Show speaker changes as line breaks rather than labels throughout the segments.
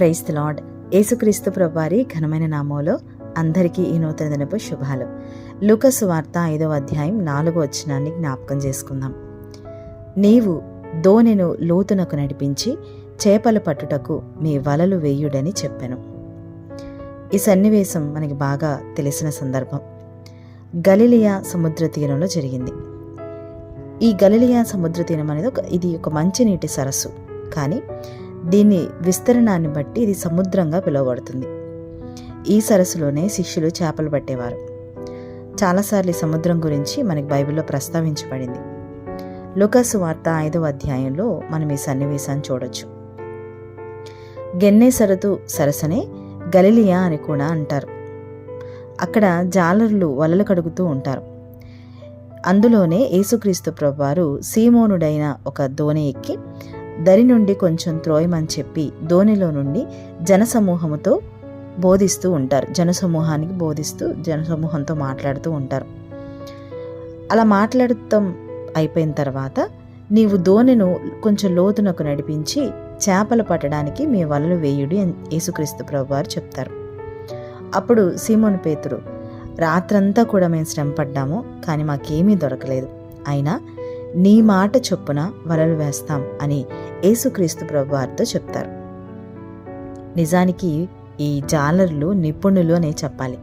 Price the lord. యేసుక్రీస్తు ప్రభువారి ఘనమైన నామంలో అందరికీ ఈ నూతన దినపు శుభాలు. లుకస్ వార్త ఐదవ అధ్యాయం నాలుగో వచనాన్ని జ్ఞాపకం చేసుకుందాం. నీవు దోనెను లోతునకు నడిపించి చేపలు పట్టుటకు మీ వలలు వేయుడని చెప్పాను. ఈ సన్నివేశం మనకి బాగా తెలిసిన సందర్భం. గలిలియా సముద్ర తీరంలో జరిగింది. ఈ గలిలియా సముద్ర తీరం అనేది ఒక ఇది ఒక మంచినీటి సరస్సు. కానీ దీని విస్తరణాన్ని బట్టి ఇది సముద్రంగా పిలువబడుతుంది. ఈ సరస్సులోనే శిష్యులు చేపలు పట్టేవారు. చాలాసార్లు ఈ సముద్రం గురించి మనకి బైబిల్లో ప్రస్తావించబడింది. లుకసు వార్త ఐదవ అధ్యాయంలో మనం ఈ సన్నివేశాన్ని చూడొచ్చు. గెన్నేసరతు సరసనే గలిలియా అని కూడా అంటారు. అక్కడ జాలర్లు వలలు కడుగుతూ ఉంటారు. అందులోనే యేసుక్రీస్తు ప్రభువారు సీమోనుడైన ఒక దోణి ఎక్కి దరి నుండి కొంచెం త్రోయమని చెప్పి ధోనిలో నుండి జనసమూహముతో బోధిస్తూ ఉంటారు. జనసమూహానికి బోధిస్తూ జనసమూహంతో మాట్లాడుతూ ఉంటారు. అలా మాట్లాడటం అయిపోయిన తర్వాత నీవు దోణిను కొంచెం లోతునకు నడిపించి చేపలు పట్టడానికి మీ వలలు వేయుడి అని యేసుక్రీస్తు ప్రభువారు చెప్తారు. అప్పుడు సీమోన్ పేతురు రాత్రంతా కూడా మేము శ్రమ పడ్డాము కానీ మాకేమీ దొరకలేదు. అయినా నీ మాట చొప్పున వలలు వేస్తాం అని యేసుక్రీస్తు ప్రభువారితో చెప్తారు. నిజానికి ఈ జాలర్లు నిపుణులు అనే చెప్పాలి.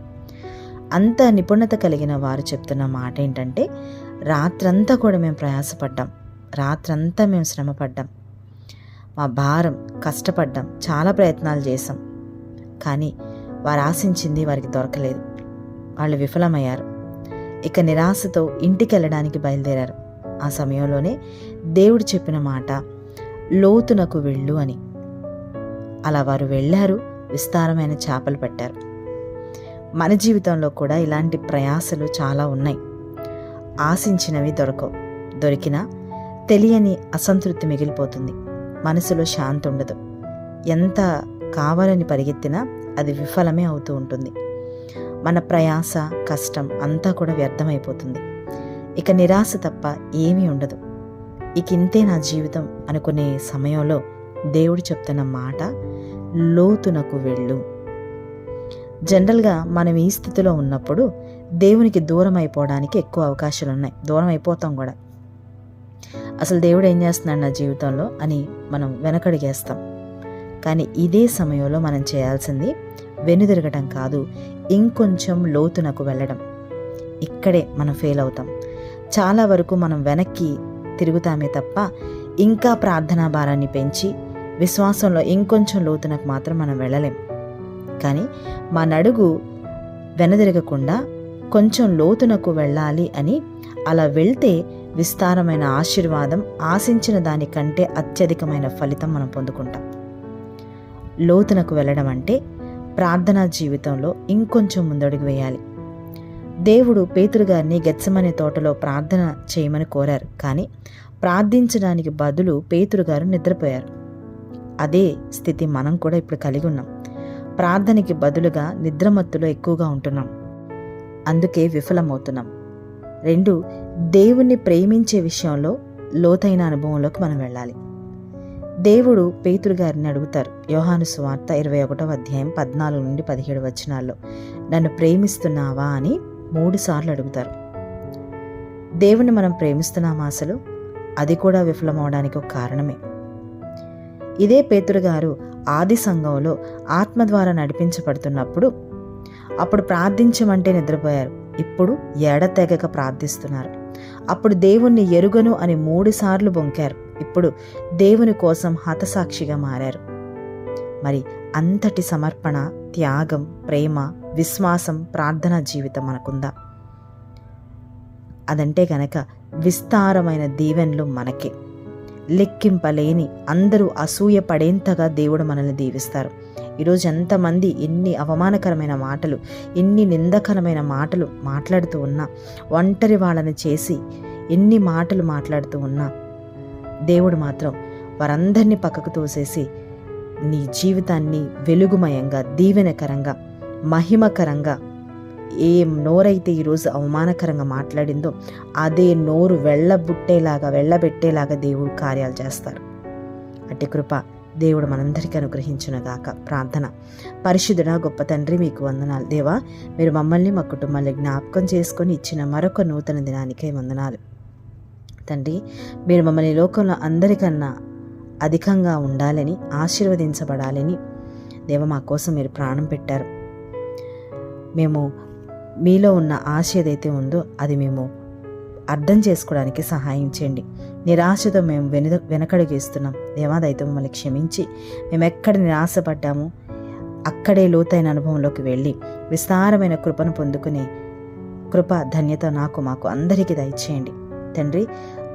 అంత నిపుణత కలిగిన వారు చెప్తున్న మాట ఏంటంటే రాత్రంతా కూడా మేము ప్రయాసపడ్డాం. రాత్రంతా మేము శ్రమపడ్డాం. మా భారం కష్టపడ్డాం. చాలా ప్రయత్నాలు చేసాం కానీ వారు ఆశించింది వారికి దొరకలేదు. వాళ్ళు విఫలమయ్యారు. ఇక నిరాశతో ఇంటికి వెళ్ళడానికి బయలుదేరారు. ఆ సమయంలోనే దేవుడు చెప్పిన మాట లోతునకు వెళ్ళు అని. అలా వారు వెళ్ళారు విస్తారమైన చేపలు పెట్టారు. మన జీవితంలో కూడా ఇలాంటి ప్రయాసలు చాలా ఉన్నాయి. ఆశించినవి దొరకవు. దొరికినా తెలియని అసంతృప్తి మిగిలిపోతుంది. మనసులో శాంతి ఉండదు. ఎంత కావాలని పరిగెత్తినా అది విఫలమే అవుతూ ఉంటుంది. మన ప్రయాస కష్టం అంతా కూడా వ్యర్థమైపోతుంది. ఇక నిరాశ తప్ప ఏమీ ఉండదు. ఇక ఇంతే నా జీవితం అనుకునే సమయంలో దేవుడు చెప్తున్న మాట లోతునకు వెళ్ళు. జనరల్గా మనం ఈ స్థితిలో ఉన్నప్పుడు దేవునికి దూరం అయిపోవడానికి ఎక్కువ అవకాశాలు ఉన్నాయి దూరం అయిపోతాం కూడా. అసలు దేవుడు ఏం చేస్తున్నాడు నా జీవితంలో అని మనం వెనకడిగేస్తాం. కానీ ఇదే సమయంలో మనం చేయాల్సింది వెనుదిరగటం కాదు ఇంకొంచెం లోతునకు వెళ్ళడం. ఇక్కడే మనం ఫెయిల్ అవుతాం. చాలా వరకు మనం వెనక్కి తిరుగుతామే తప్ప ఇంకా ప్రార్థనా భారాన్ని పెంచి విశ్వాసంలో ఇంకొంచెం లోతునకు మాత్రం మనం వెళ్ళలేం. కానీ మా నడుగు వెనదిరగకుండా కొంచెం లోతునకు వెళ్ళాలి అని అలా వెళ్తే విస్తారమైన ఆశీర్వాదం ఆశించిన దానికంటే అత్యధికమైన ఫలితం మనం పొందుకుంటాం. లోతునకు వెళ్ళడం అంటే ప్రార్థనా జీవితంలో ఇంకొంచెం ముందడుగు వేయాలి. దేవుడు పేతురు గారిని గెచ్చమనే తోటలో ప్రార్థన చేయమని కోరారు. కానీ ప్రార్థించడానికి బదులు పేతురు గారు నిద్రపోయారు. అదే స్థితి మనం కూడా ఇప్పుడు కలిగి ఉన్నాం. ప్రార్థనకి బదులుగా నిద్రమత్తులో ఎక్కువగా ఉంటున్నాం. అందుకే విఫలమవుతున్నాం. రెండు దేవుణ్ణి ప్రేమించే విషయంలో లోతైన అనుభవంలోకి మనం వెళ్ళాలి. దేవుడు పేతురు గారిని అడుగుతారు. యోహాను సువార్త ఇరవై ఒకటవ అధ్యాయం పద్నాలుగు నుండి పదిహేడు వచనాల్లో నన్ను ప్రేమిస్తున్నావా? అని మూడుసార్లు అడుగుతారు. దేవుణ్ణి మనం ప్రేమిస్తున్నాం అసలు? అది కూడా విఫలమవడానికి ఒక కారణమే. ఇదే పేతురు గారు ఆది సంఘంలో ఆత్మ ద్వారా నడిపించబడుతున్నప్పుడు అప్పుడు ప్రార్థించమంటే నిద్రపోయారు. ఇప్పుడు ఎడతెగక ప్రార్థిస్తున్నారు. అప్పుడు దేవుణ్ణి ఎరుగను అని మూడుసార్లు బొంకారు. ఇప్పుడు దేవుని కోసం హతసాక్షిగా మారారు. మరి అంతటి సమర్పణ త్యాగం ప్రేమ విశ్వాసం ప్రార్థన జీవితం మనకుందా? అదంటే గనక విస్తారమైన దీవెనలు మనకే. లెక్కింపలేని అందరూ అసూయ పడేంతగా దేవుడు మనల్ని దీవిస్తారు. ఈరోజు ఎంతమంది ఎన్ని అవమానకరమైన మాటలు ఎన్ని నిందకరమైన మాటలు మాట్లాడుతూ ఉన్నా ఒంటరి వాళ్ళని చేసి ఎన్ని మాటలు మాట్లాడుతూ ఉన్నా దేవుడు మాత్రం వారందరినీ పక్కకు తోసేసి నీ జీవితాన్ని వెలుగుమయంగా దీవెనకరంగా మహిమకరంగా. ఏ నోరైతే ఈరోజు అవమానకరంగా మాట్లాడిందో అదే నోరు వెళ్ళబుట్టేలాగా వెళ్ళబెట్టేలాగా దేవుడు కార్యాలు చేస్తారు. అట్టి కృప దేవుడు మనందరికీ అనుగ్రహించునగాక. ప్రార్థన. పరిశుద్ధుడ గొప్ప తండ్రి మీకు వందనాలు. దేవా మీరు మమ్మల్ని మా కుటుంబాన్ని జ్ఞాపకం చేసుకొని ఇచ్చిన మరొక నూతన దినానికే వందనాలు. తండ్రి మీరు మమ్మల్ని లోకంలో అందరికన్నా అధికంగా ఉండాలని ఆశీర్వదించబడాలని దేవ మా కోసం మీరు ప్రాణం పెట్టారు. మేము మీలో ఉన్న ఆశ ఏదైతే ఉందో అది మేము అర్థం చేసుకోవడానికి సహాయం చేయండి. నిరాశతో మేము వెను వెనకడుగేస్తున్నాం దేవాదైతే మమ్మల్ని క్షమించి మేము ఎక్కడ నిరాశపడ్డామో అక్కడే లోతైన అనుభవంలోకి వెళ్ళి విస్తారమైన కృపను పొందుకునే కృప ధన్యత నాకు మాకు అందరికీ దయచేయండి. తండ్రి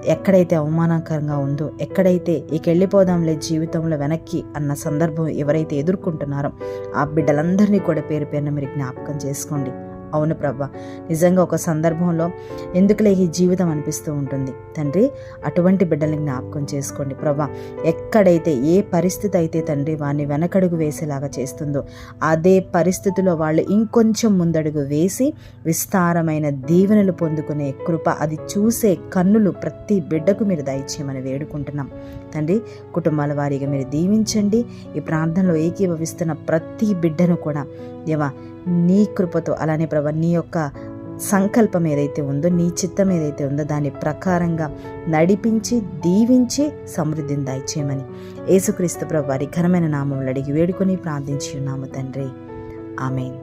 ఎక్కడైతే అవమానకరంగా ఉందో ఎక్కడైతే ఇక వెళ్ళిపోదాంలే జీవితంలో వెనక్కి అన్న సందర్భం ఎవరైతే ఎదుర్కొంటున్నారో ఆ బిడ్డలందరినీ కూడా పేరు పేరున మీరు జ్ఞాపకం చేసుకోండి. అవును ప్రవ్వ నిజంగా ఒక సందర్భంలో ఎందుకులే ఈ జీవితం అనిపిస్తూ ఉంటుంది? తండ్రి అటువంటి బిడ్డల్ని జ్ఞాపకం చేసుకోండి ప్రభా. ఎక్కడైతే ఏ పరిస్థితి అయితే తండ్రి వాడిని వెనకడుగు వేసేలాగా చేస్తుందో అదే పరిస్థితిలో వాళ్ళు ఇంకొంచెం ముందడుగు వేసి విస్తారమైన దీవెనలు పొందుకునే కృప అది చూసే కన్నులు ప్రతి బిడ్డకు మీరు దయచేయమని వేడుకుంటున్నాం. తండ్రి కుటుంబాల వారీగా మీరు దీవించండి. ఈ ప్రాంతంలో ఏకీభవిస్తున్న ప్రతి బిడ్డను కూడా దేవా నీ కృపతో అలానే ప్రభా నీ యొక్క సంకల్పం ఏదైతే ఉందో నీ చిత్తం ఏదైతే ఉందో దాని ప్రకారంగా నడిపించి దీవించి సమృద్ధిని దయచేయమని యేసుక్రీస్తు ప్రభు వారి ఘనమైన నామంలో అడిగి వేడుకొని ప్రార్థించి ఉన్నాము తండ్రి. ఆమెన్.